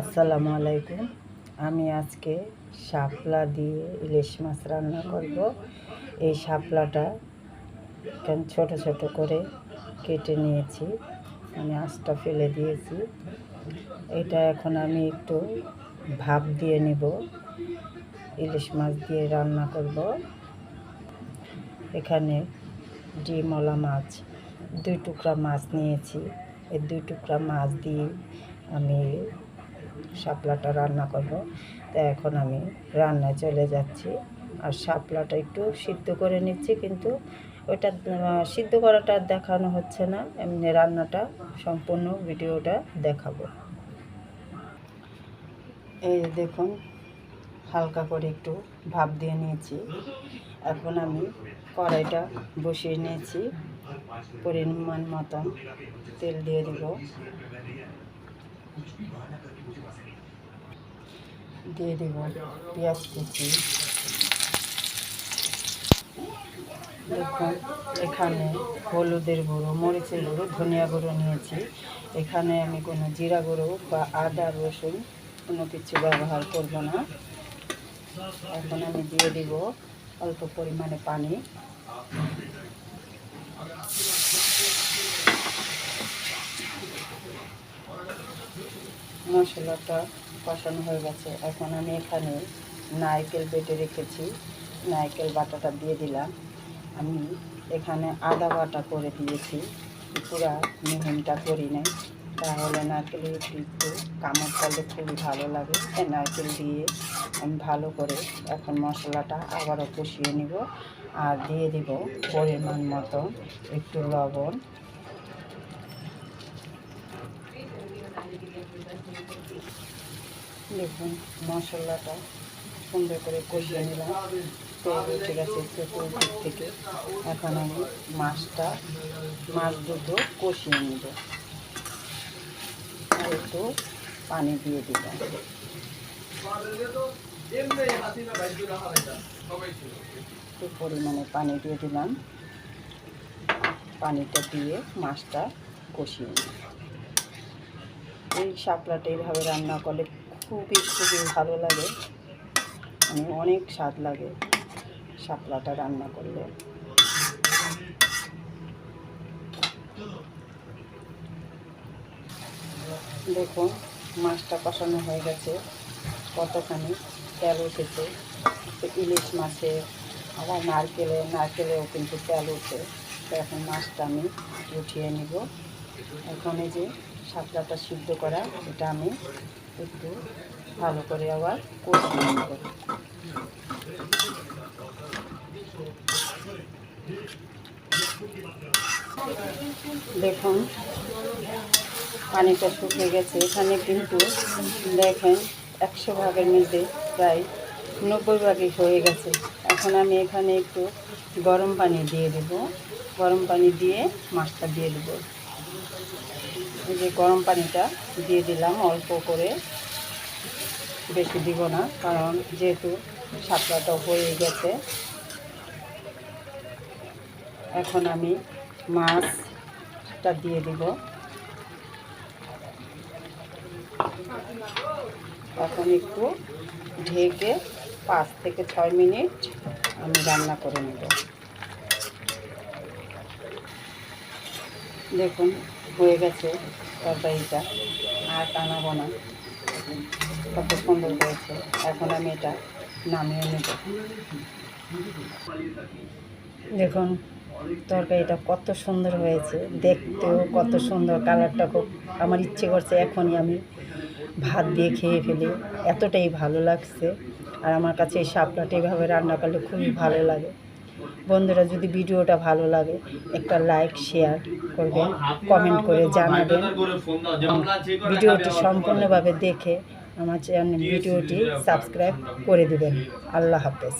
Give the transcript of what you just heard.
আসসালামু আলাইকুম। আমি আজকে শাপলা দিয়ে ইলিশ মাছ রান্না করব। এই শাপলাটা ছোট ছোট করে কেটে নিয়েছি। আমি আঁচটা ফেলে দিয়েছি। এটা এখন আমি একটু ভাপ দিয়ে নেব। ইলিশ মাছ দিয়ে রান্না করব। এখানে ডিমলা মাছ, দুই টুকরা মাছ নিয়েছি। এই দুই টুকরা মাছ দিয়ে আমি শাপলাটা রান্না করব। তো এখন আমি রান্নায় চলে যাচ্ছি। আর শাপলাটা একটু সিদ্ধ করে নিচ্ছি, কিন্তু ওটা সিদ্ধ করাটা দেখানো হচ্ছে না। এমনি রান্নাটা সম্পূর্ণ ভিডিওটা দেখাবো। এই দেখুন, হালকা করে একটু ভাপ দিয়ে নিয়েছি। এখন আমি কড়াইটা বসিয়ে নিয়েছি। পরিমাণ মতন তেল দিয়ে দিব। দিয়ে দেব পেঁয়াজ কুচি। দেখুন, এখানে হলুদের গুঁড়ো, মরিচের গুঁড়ো, ধনিয়া গুঁড়ো নিয়েছি। এখানে আমি কোনো জিরা গুঁড়ো বা আদা, রসুন কোনো কিছু ব্যবহার করব না। এখন আমি দিয়ে দিব অল্প পরিমাণে পানি। মশলাটা কষানো হয়ে গেছে। এখন আমি এখানে নারকেল বেটে রেখেছি। নারকেল বাটাটা দিয়ে দিলাম। আমি এখানে আদা বাটা করে দিয়েছি। পুরা মিহিনটা করি নাই। তাহলে নারকেলের একটু কামড় করলে খুবই ভালো লাগে। নারকেল দিয়ে আমি ভালো করে এখন মশলাটা আবারও কষিয়ে নিব। আর দিয়ে দিব পরিমাণ মতো একটু লবণ। দেখুন, মশলাটা সুন্দর করে কষিয়ে নিলাম। তেল উঠে গেছে চতুর্দিক থেকে। এখন আমি মাছটা, মাছ দুটো কষিয়ে নেব। আর একটু পানি দিয়ে দিলাম। একটু পরিমাণে পানি দিয়ে দিলাম। পানিটা দিয়ে মাছটা কষিয়ে নিই এই শাপলাটা এইভাবে রান্না করলে খুবই খুবই ভালো লাগে। মানে অনেক স্বাদ লাগে শাপলাটা রান্না করলে। দেখুন মাছটা কষানো হয়ে গেছে কতখানি তেল উঠেছে। ইলিশ মাছে, আবার নারকেলে, নারকেলেও কিন্তু তেল উঠে। তো এখন মাছটা আমি উঠিয়ে নিব। এখন যে শাপলাটা সিদ্ধ করা, এটা আমি একটু ভালো করে আবার কষিয়ে দেখুন, পানিটা শুকিয়ে গেছে। এখানে কিন্তু দেখেন একশো ভাগের মধ্যে প্রায় নব্বই ভাগই হয়ে গেছে। এখন আমি এখানে একটু গরম পানি দিয়ে দেব। গরম পানি দিয়ে মাছটা দিয়ে দেবো। যে গরম পানিটা দিয়ে দিলাম অল্প করে। বেশি দিব না, কারণ যেহেতু সাপলাটা হয়ে গেছে। এখন আমি মাছটা দিয়ে দিব। এখন একটু ঢেকে পাঁচ থেকে ছয় মিনিট আমি রান্না করে নেব। দেখুন হয়ে গেছে তরকারিটা আর টানাবো না কত সুন্দর হয়েছে। এখন আমি এটা নামিয়ে নেব। দেখুন, তরকারিটা কত সুন্দর হয়েছে। দেখতেও কত সুন্দর, কালারটা খুব আমার ইচ্ছে করছে এখনই আমি ভাত দিয়ে খেয়ে ফেলি। এতটাই ভালো লাগছে। আর আমার কাছে এই শাপলাটা এইভাবে রান্না করলে খুবই ভালো লাগে। বন্ধুরা, যদি ভিডিওটা ভালো লাগে, একটা লাইক শেয়ার করবেন কমেন্ট করে জানাবেন ভিডিওটি সম্পূর্ণভাবে দেখে আমার চ্যানেল ভিডিওটি সাবস্ক্রাইব করে দেবেন। আল্লাহ হাফেজ।